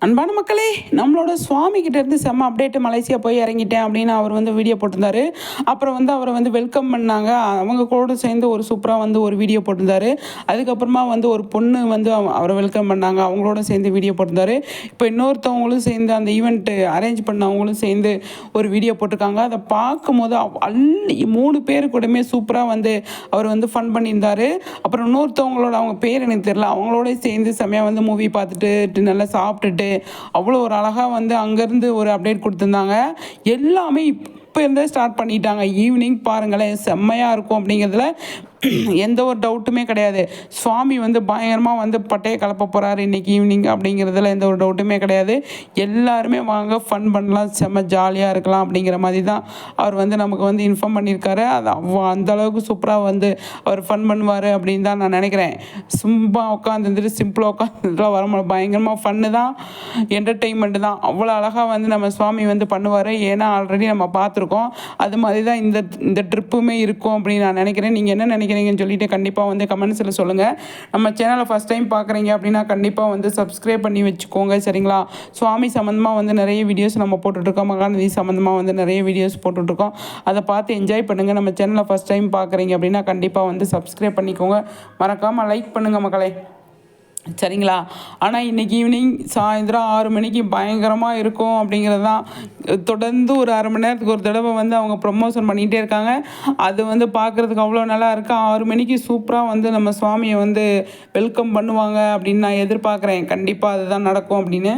அன்பான மக்களே நம்மளோட சுவாமி கிட்டேருந்து செம்ம அப்டேட் மலேசியா போய் இறங்கிட்டேன் அப்படின்னு அவர் வந்து வீடியோ போட்டிருந்தாரு. அப்புறம் வந்து அவரை வந்து வெல்கம் பண்ணாங்க. அவங்க கூட சேர்ந்து ஒரு சூப்பராக வந்து ஒரு வீடியோ போட்டிருந்தாரு. அதுக்கப்புறமா வந்து ஒரு பொண்ணு வந்து அவ- அவரை வெல்கம் பண்ணாங்க. அவங்களோட சேர்ந்து வீடியோ போட்டிருந்தாரு. இப்போ இன்னொருத்தவங்களும் சேர்ந்து அந்த ஈவெண்ட்டு அரேஞ்ச் பண்ணவங்களும் சேர்ந்து ஒரு வீடியோ போட்டிருக்காங்க. அதை பார்க்கும்போது அள்ளி மூணு பேர் கூடமே சூப்பராக வந்து அவர் வந்து ஃபன் பண்ணியிருந்தார். அப்புறம் இன்னொருத்தவங்களோட அவங்க பேர் எனக்கு தெரில அவங்களோட சேர்ந்து செம்மையாக வந்து மூவி பார்த்துட்டு நல்லா சாப்பிட்டுட்டு அவ்வளோ ஒரு அழகாக வந்து அங்கேருந்து ஒரு அப்டேட் கொடுத்துருந்தாங்க. எல்லாமே இப்போ இருந்தே ஸ்டார்ட் பண்ணிட்டாங்க. ஈவினிங் பாருங்களேன் செம்மையாக இருக்கும் அப்படிங்கிறதுல எந்த ஒரு டவுட்டுமே கிடையாது. சுவாமி வந்து பயங்கரமாக வந்து பட்டையை கலப்ப போகிறாரு இன்னைக்கு ஈவினிங் அப்படிங்கிறதுல எந்த ஒரு டவுட்டுமே கிடையாது. எல்லாருமே வாங்க ஃபன் பண்ணலாம் செம்ம ஜாலியாக இருக்கலாம் அப்படிங்கிற மாதிரி தான் அவர் வந்து நமக்கு வந்து இன்ஃபார்ம் பண்ணியிருக்காரு. அது அவ்வ அந்த அளவுக்கு சூப்பராக வந்து அவர் ஃபன் பண்ணுவார் அப்படின்னு தான் நான் நினைக்கிறேன். சும்மா உட்காந்துருந்துட்டு சிம்பிளாக உட்காந்துட்டுலாம் வர முடியாது பயங்கரமாக ஃபன்னு தான் என்டர்டெயின்மெண்ட்டு தான். அவ்வளோ அழகாக வந்து நம்ம சுவாமி வந்து பண்ணுவார். ஏன்னா ஆல்ரெடி நம்ம பார்த்துருக்கோம். அது மாதிரி தான் இந்த இந்த ட்ரிப்புமே இருக்கும் அப்படின்னு நான் நினைக்கிறேன். நீங்கள் என்ன நினைக்கிறீங்கன்னு சொல்லிட்டு கண்டிப்பாக வந்து கமெண்ட்ஸில் சொல்லுங்கள் நம்ம சேனலை ஃபஸ்ட் டைம் பார்க்குறீங்க அப்படின்னா கண்டிப்பாக வந்து சப்ஸ்கிரைப் பண்ணி வச்சுக்கோங்க சரிங்களா? சுவாமி சம்மந்தமாக வந்து நிறைய வீடியோஸ் நம்ம போட்டுட்ருக்கோம். மகாநதி சம்மந்தமாக வந்து நிறைய வீடியோஸ் போட்டுட்ருக்கோம். அதை பார்த்து என்ஜாய் பண்ணுங்கள் நம்ம சேனலை ஃபஸ்ட் டைம் பார்க்குறீங்க அப்படின்னா கண்டிப்பாக வந்து சப்ஸ்கிரைப் பண்ணிக்கோங்க. மறக்காமல் லைக் பண்ணுங்கள் மக்களே. சரிங்களா? ஆனால் இன்றைக்கி ஈவினிங் சாயந்தரம் ஆறு மணிக்கு பயங்கரமாக இருக்கும் அப்படிங்கிறது தான். தொடர்ந்து ஒரு அரை மணி நேரத்துக்கு ஒரு தடவை வந்து அவங்க ப்ரொமோஷன் பண்ணிகிட்டே இருக்காங்க. அது வந்து பார்க்குறதுக்கு அவ்வளோ நல்லா இருக்குது ஆறு மணிக்கு சூப்பராக வந்து நம்ம சுவாமியை வந்து வெல்கம் பண்ணுவாங்க அப்படின்னு நான் எதிர்பார்க்குறேன். கண்டிப்பாக அதுதான் நடக்கும் அப்படின்னு.